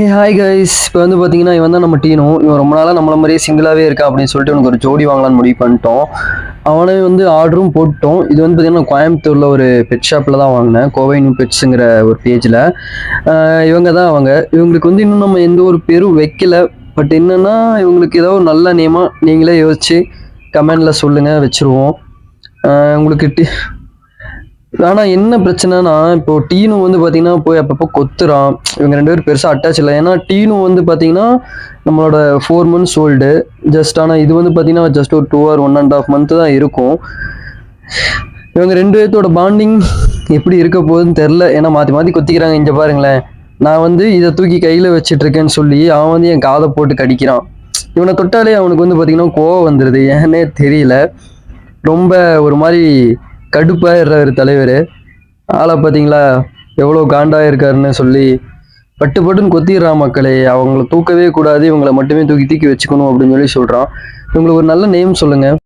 ஏ hi guys இப்போ வந்து பார்த்தீங்கன்னா இவன் தான் நம்ம டீனும் இவன் ரொம்ப நாளாக நம்மள மாதிரியே சிங்கிளாகவே இருக்கா அப்படின்னு சொல்லிட்டு உனக்கு ஒரு ஜோடி வாங்கலாம்னு முடிவு பண்ணிட்டோம். அவனே வந்து ஆர்டரும் போட்டோம் இது வந்து பார்த்தீங்கன்னா கோயம்புத்தூரில் ஒரு பெட் ஷாப்பில் தான் வாங்கினேன். கோவை நியூ பெட்ஸுங்கிற ஒரு பேஜில் இவங்க தான் அவங்க. இவங்களுக்கு வந்து இன்னும் நம்ம எந்த ஒரு பேரும் வைக்கல. பட் என்னென்னா இவங்களுக்கு ஏதோ ஒரு நல்ல நேமாக நீங்களே யோசிச்சு கமெண்டில் சொல்லுங்கள் வச்சுருவோம். உங்களுக்கு டி ஆனால் என்ன பிரச்சனைனா இப்போ டீனு வந்து பார்த்தீங்கன்னா போய் அப்பப்போ கொத்துறான். இவங்க ரெண்டு பேரும் பெருசாக அட்டாச் இல்லை. ஏன்னா டீனு வந்து பார்த்தீங்கன்னா நம்மளோட ஃபோர் மந்த்ஸ் ஓல்டு ஜஸ்ட் ஆனால் இது வந்து பார்த்தீங்கன்னா ஜஸ்ட் ஒரு two or one and half month தான் இருக்கும். இவங்க ரெண்டு பேர்த்தோட பாண்டிங் எப்படி இருக்க போகுதுன்னு தெரில ஏன்னா மாற்றி மாற்றி கொத்திக்கிறாங்க. இங்கே பாருங்களேன். நான் வந்து இதை தூக்கி கையில் வச்சிட்டு இருக்கேன்னு சொல்லி அவன் வந்து என் காதை போட்டு கடிக்கிறான். இவனை தொட்டாலே அவனுக்கு வந்து பார்த்தீங்கன்னா கோவம் வந்துடுது ஏன்னே தெரியல. ரொம்ப ஒரு மாதிரி கடுப்பாயிடுறாரு தலைவர். ஆளை பார்த்தீங்களா எவ்வளோ காண்டா இருக்காருன்னு சொல்லி பட்டு பட்டுன்னு கொத்திடுறான் மக்களே. அவங்கள தூக்கவே கூடாது. இவங்களை மட்டுமே தூக்கி தூக்கி வச்சுக்கணும் அப்படின்னு சொல்லி சொல்கிறான் இவங்களுக்கு ஒரு நல்ல நேம் சொல்லுங்கள்